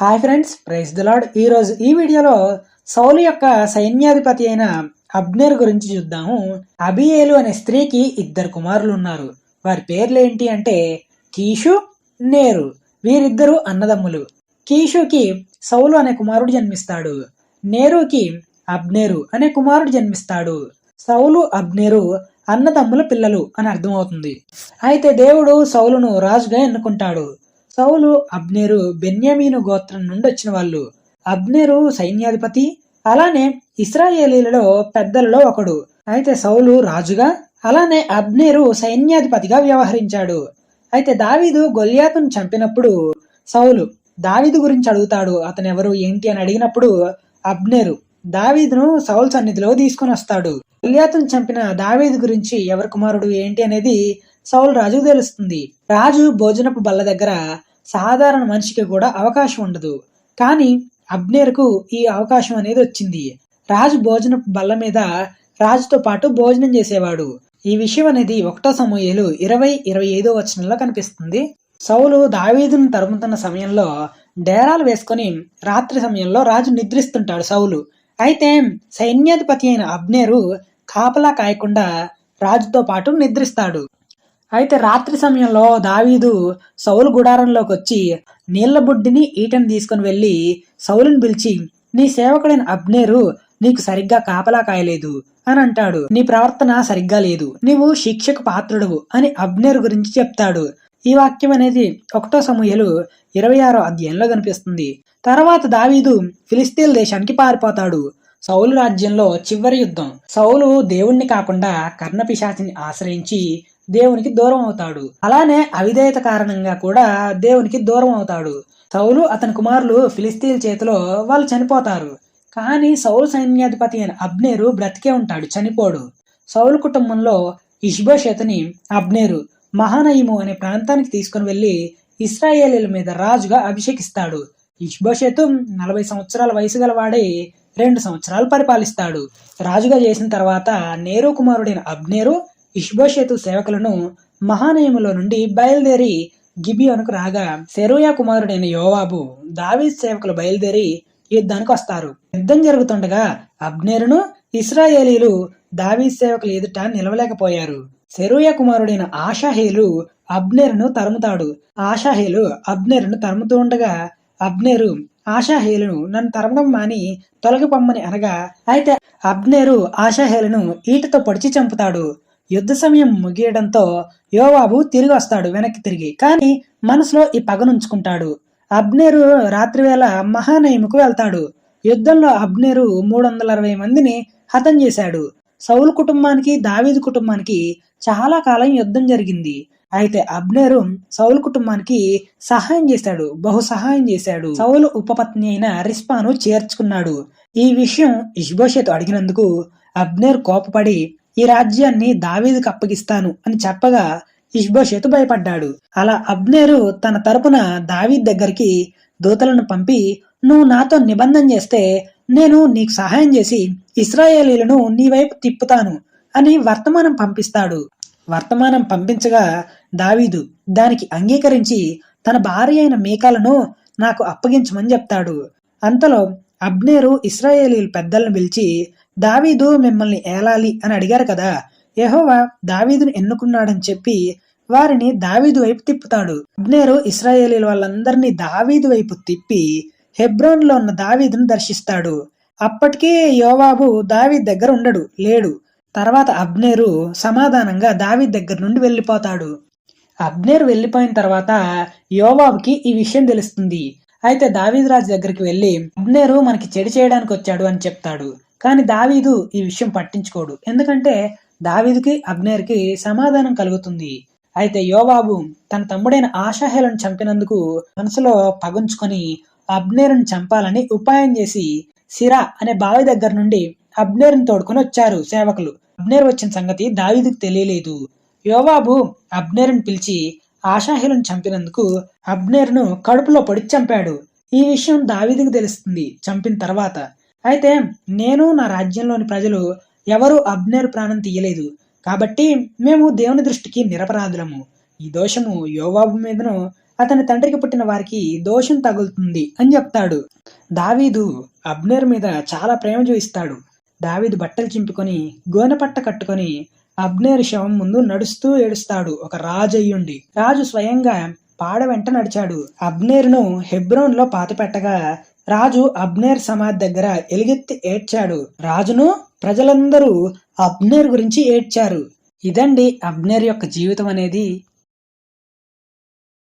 Hi friends praise the Lord ఈ రోజు ఈ వీడియోలో సౌలు యొక్క సైన్యాధిపతి అయిన అబ్నేర్ గురించి చూద్దాము. అబియేలు అనే స్త్రీకి ఇద్దరు కుమారులు ఉన్నారు. వారి పేర్లు ఏంటి అంటే కీషు నేరు. వీరిద్దరు అన్నదమ్ములు. కీషుకి సౌలు అనే కుమారుడు జన్మిస్తాడు. నేరుకి అబ్నేరు అనే కుమారుడు జన్మిస్తాడు. సౌలు అబ్నేరు అన్నదమ్ముల పిల్లలు అని అర్థమవుతుంది. అయితే దేవుడు సౌలును రాజుగా ఎన్నుకుంటాడు. సౌలు అబ్నేరు బెన్యామీను గోత్రం నుండి వచ్చిన వాళ్ళు. అబ్నేరు సైన్యాధిపతి అలానే ఇస్రాయేలీలలో పెద్దలలో ఒకడు. అయితే సౌలు రాజుగా అలానే అబ్నేరు సైన్యాధిపతిగా వ్యవహరించాడు. అయితే దావీదు గొల్యాతును చంపినప్పుడు సౌలు దావీదు గురించి అడుగుతాడు. అతను ఎవరు ఏంటి అని అడిగినప్పుడు అబ్నేరు దావీదును సౌల్ సన్నిధిలో తీసుకొని వస్తాడు. గొల్యాతును చంపిన దావీదు గురించి ఎవరి కుమారుడు ఏంటి అనేది సౌల్ రాజుకు తెలుస్తుంది. రాజు భోజనపు బల్ల దగ్గర సాధారణ మనిషికి కూడా అవకాశం ఉండదు. కానీ అబ్నేర్కు ఈ అవకాశం అనేది వచ్చింది. రాజు భోజన బల్ల మీద రాజుతో పాటు భోజనం చేసేవాడు. ఈ విషయం అనేది ఒకటో సమూహలు ఇరవై ఇరవై ఐదో వచనంలో కనిపిస్తుంది. సౌలు దావీదును తరుముతున్న సమయంలో డేరాలు వేసుకొని రాత్రి సమయంలో రాజు నిద్రిస్తుంటాడు సౌలు. అయితే సైన్యాధిపతి అయిన అబ్నేరు కాపలా కాయకుండా రాజుతో పాటు నిద్రిస్తాడు. అయితే రాత్రి సమయంలో దావీదు సౌలు గుడారంలోకి వచ్చి నీళ్ళ బుడ్డిని ఈటని తీసుకుని వెళ్ళి సౌలుని పిలిచి నీ సేవకుడైన అబ్నేరు నీకు సరిగ్గా కాపలా కాయలేదు అని అంటాడు. నీ ప్రవర్తన సరిగ్గా లేదు. నీవు శిక్షకు పాత్రుడువు అని అబ్నేరు గురించి చెప్తాడు. ఈ వాక్యం అనేది ఒకటో సమూహలు ఇరవై ఆరో అధ్యాయంలో కనిపిస్తుంది. తర్వాత దావీదు ఫిలిస్తీన్ దేశానికి పారిపోతాడు. సౌలు రాజ్యంలో చివరి యుద్ధం. సౌలు దేవుణ్ణి కాకుండా కర్ణపిశాచిని ఆశ్రయించి దేవునికి దూరం అవుతాడు. అలానే అవిధేయత కారణంగా కూడా దేవునికి దూరం అవుతాడు. సౌలు అతని కుమారులు ఫిలిస్తీన్ చేతిలో వాళ్ళు చనిపోతారు. కానీ సౌలు సైన్యాధిపతి అయిన అబ్నేరు బ్రతికే ఉంటాడు చనిపోడు. సౌలు కుటుంబంలో ఇష్బోషేతని అబ్నేరు మహానయము అనే ప్రాంతానికి తీసుకుని వెళ్ళి ఇస్రాయేలీల మీద రాజుగా అభిషేకిస్తాడు. ఇష్బోషేతు నలభై సంవత్సరాల వయసు గలవాడే రెండు సంవత్సరాలు పరిపాలిస్తాడు. రాజుగా చేసిన తర్వాత నేరు కుమారుడైన అబ్నేరు ఇష్బోషేతు సేవకులను మహానయములో నుండి బయలుదేరి గిబియోనుకు రాగా సెరూయా కుమారుడైన యోవాబు దావీద్ సేవకులు బయలుదేరి యుద్ధానికి వస్తారు. యుద్ధం జరుగుతుండగా అబ్నేరును ఇస్రాయేలీలు దావీద్ సేవకులు ఎదుట నిలవలేకపోయారు. సెరూయా కుమారుడైన ఆషాహేలు అబ్నేరును తరుముతాడు. ఆషాహేలు అబ్నేరును తరుముతూ ఉండగా అబ్నేరు ఆషాహేలును నన్ను తరమడం మాని తొలగిపమ్మని అనగా అయితే అబ్నేరు ఆషాహేలును ఈటతో పొడిచి చంపుతాడు. యుద్ధ సమయం ముగియడంతో యోవాబు తిరిగి వస్తాడు వెనక్కి తిరిగి. కానీ మనసులో ఈ పగనుంచుకుంటాడు అబ్నేరు రాత్రివేళ మహానయముకు వెళ్తాడు. యుద్ధంలో అబ్నేరు మూడు వందల అరవై మందిని హతం చేశాడు. సౌలు కుటుంబానికి దావీదు కుటుంబానికి చాలా కాలం యుద్ధం జరిగింది. అయితే అబ్నేరు సౌలు కుటుంబానికి సహాయం చేశాడు. బహు సహాయం చేశాడు. సౌలు ఉపపత్ని అయిన రిస్పాను చేర్చుకున్నాడు. ఈ విషయం ఇష్బోషేత్ అడిగినందుకు అబ్నేర్ కోపపడి ఈ రాజ్యాన్ని దావీదుకు అప్పగిస్తాను అని చెప్పగా ఇష్బోషేతు భయపడ్డాడు. అలా అబ్నేరు తన తరపున దావీద్ దగ్గరికి దూతలను పంపి నువ్వు నాతో నిబంధన చేస్తే నేను నీకు సహాయం చేసి ఇస్రాయేలీలను నీ వైపు తిప్పుతాను అని వర్తమానం పంపిస్తాడు. వర్తమానం పంపించగా దావీదు దానికి అంగీకరించి తన భార్య అయిన మేకాలను నాకు అప్పగించమని చెప్తాడు. అంతలో అబ్నేరు ఇస్రాయేలీల పెద్దలను పిలిచి దావీదు మిమ్మల్ని ఏలాలి అని అడిగారు కదా. యెహోవా దావీదును ఎన్నుకున్నాడని చెప్పి వారిని దావీదు వైపు తిప్పుతాడు. అబ్నేరు ఇస్రాయేలీల వాళ్ళందరినీ దావీదు వైపు తిప్పి హెబ్రోన్లో ఉన్న దావీదును దర్శిస్తాడు. అప్పటికే యోవాబు దావీద్ దగ్గర ఉండడు లేడు. తర్వాత అబ్నేరు సమాధానంగా దావీద్ దగ్గర నుండి వెళ్ళిపోతాడు. అబ్నేరు వెళ్ళిపోయిన తర్వాత యోవాబుకి ఈ విషయం తెలుస్తుంది. అయితే దావీద్ రాజు దగ్గరికి వెళ్ళి అబ్నేరు మనకి చెడు చేయడానికి వచ్చాడు అని చెప్తాడు. కానీ దావీదు ఈ విషయం పట్టించుకోడు. ఎందుకంటే దావీదుకి అబ్నేర్కి సమాధానం కలుగుతుంది. అయితే యోవాబు తన తమ్ముడైన ఆషాహేలను చంపినందుకు మనసులో పగుంచుకొని అబ్నేరును చంపాలని ఉపాయం చేసి సిరా అనే బావి దగ్గర నుండి అబ్నేరును తోడుకొని వచ్చారు సేవకులు. అబ్నేర్ వచ్చిన సంగతి దావీదుకు తెలియలేదు. యోవాబు అబ్నేరును పిలిచి ఆషాహేలను చంపినందుకు అబ్నేర్ను కడుపులో పొడి చంపాడు. ఈ విషయం దావీదుకు తెలుస్తుంది. చంపిన తర్వాత అయితే నేను నా రాజ్యంలోని ప్రజలు ఎవరు అబ్నేర్ ప్రాణం తీయలేదు. కాబట్టి మేము దేవుని దృష్టికి నిరపరాధులము. ఈ దోషము యోవాబు మీదను అతని తండ్రికి పుట్టిన వారికి దోషం తగులుతుంది అని చెప్తాడు. దావీదు అబ్నేర్ మీద చాలా ప్రేమ చూపిస్తాడు. దావీదు బట్టలు చింపుకొని గోనెపట్ట కట్టుకొని అబ్నేర్ శవం ముందు నడుస్తూ ఏడుస్తాడు. ఒక రాజు అయ్యుండి రాజు స్వయంగా పాడ వెంట నడిచాడు. అబ్నేర్ను హెబ్రోన్లో పాతిపెట్టగా రాజు అబ్నేర్ సమాధి దగ్గర ఎలుగెత్తి ఏడ్చాడు. రాజును ప్రజలందరూ అబ్నేర్ గురించి ఏడ్చారు. ఇదండి అబ్నేర్ యొక్క జీవితం అనేది.